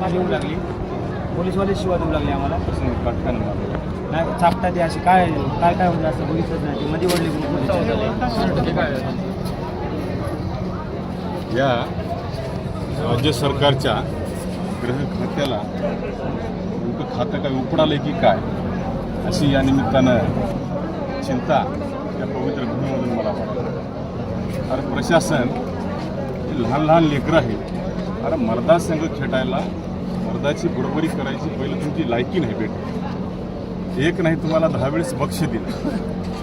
माझी येऊ लागली. पोलीसवाले शिवा देऊ लागले आम्हाला. नाही चापटा ते असे काय काय काय होतं असं बघितलंच नाही. ती मध्ये वडली या राज्य सरकारच्या गृह खात्याला नेमकं खातं काय उपडालंय की काय अशी या निमित्तानं चिंता या पवित्र भूमीमधून मला वाटतं. अरे प्रशासन हे लहान लहान लेकरं आहेत. अरे मर्दा संघ मर्दाची बरोबरी करायची पहिलं तुमची लायकी नाही भेट एक नाही तुम्हाला दहा वेळेस बक्ष दिलं.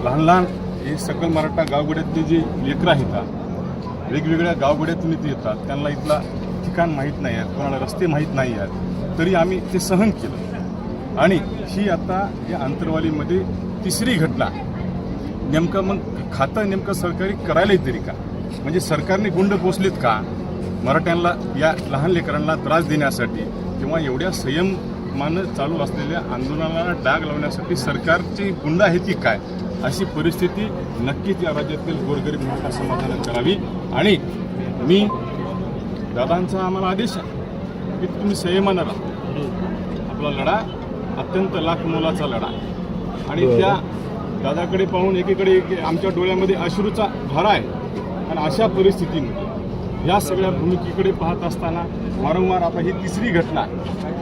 लहान लहान हे सकल मराठा गावगड्यातले जे लेकरं आहेत वेगवेगळ्या गावगड्यातून इथे येतात. त्यांना इथला ठिकाण माहीत नाही आहे कोणाला रस्ते माहीत नाही आहेत तरी आम्ही ते सहन केलं. आणि ही आता या आंतरवालीमध्ये तिसरी घटना. नेमकं मग खातं नेमकं सरकारी करायलाही तरी का? म्हणजे सरकारने गुंड पोचलेत का? मराठ्यांना या लहान लेकरांना त्रास देण्यासाठी किंवा एवढ्या संयमानं चालू असलेल्या आंदोलनाला डाग लावण्यासाठी सरकारची गुंड आहे ती काय? अशी परिस्थिती नक्कीच या राज्यातील गोरगरीब मराठा समाजाने करावी. आणि मी दादांचा आम्हाला आदेश आहे की तुम्ही संयमानं राहा. आपला लढा अत्यंत लाख मोलाचा लढा आणि त्या दादाकडे पाहून एकीकडे एक आमच्या डोळ्यामध्ये अश्रूचा धारा आहे. आणि अशा परिस्थितीमध्ये या सगळ्या भूमिकेकडे पाहत असताना वारंवार आता ही तिसरी घटना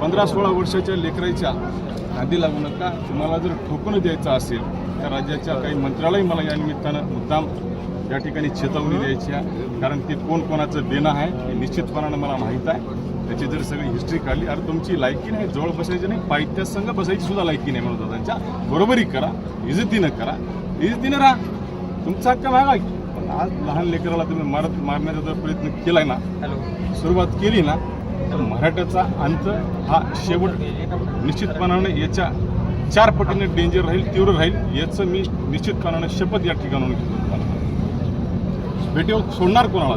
पंधरा सोळा वर्षाच्या लेकराच्या नादी लागू नका. तुम्हाला जर ठोकून द्यायचं असेल तर राज्याच्या काही मंत्र्यालाही मला या निमित्तानं मुद्दाम या ठिकाणी चेतावणी द्यायची आहे. कारण ते कोण कोणाचं देणं आहे हे निश्चितपणानं मला माहीत आहे. त्याची जर सगळी हिस्ट्री काढली अरे तुमची लायकी नाही जवळ बसायची नाही पायथ्या संघ बसायची सुद्धा लायकी नाही म्हणून दादांच्या. बरोबरी करा इज्जतीनं करा इज्जतीनं राहा. तुमचा हक्क मागा. की. आज लहान लेकराला तुम्ही मारत मारण्याचा जर प्रयत्न केलाय ना सुरुवात केली ना तर मराठ्याचा अंत हा शेवट निश्चितपणाने याच्या चार पटीने डेंजर राहील तीव्र राहील याचं मी निश्चितपणाने शपथ या ठिकाणाहून घेतो भेटीवर सोडणार कोणाला?